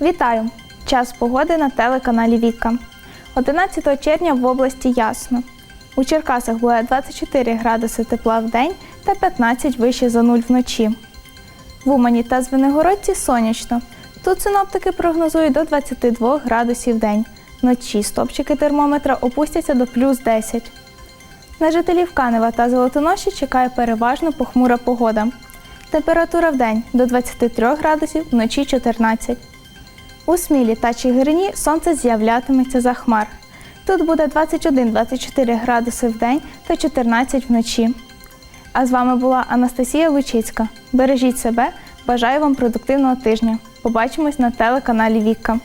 Вітаю! Час погоди на телеканалі Віка. 11 червня в області ясно. У Черкасах буде 24 градуси тепла в день та 15 вище за нуль вночі. В Умані та Звенигородці сонячно. Тут синоптики прогнозують до 22 градусів в день. Вночі стопчики термометра опустяться до плюс 10. На жителів Канева та Золотоноші чекає переважно похмура погода. Температура в день до 23 градусів, вночі 14. У Смілі та Чигирині сонце з'являтиметься за хмар. Тут буде 21-24 градуси в день та 14 вночі. А з вами була Анастасія Лучицька. Бережіть себе, бажаю вам продуктивного тижня. Побачимось на телеканалі Вікка.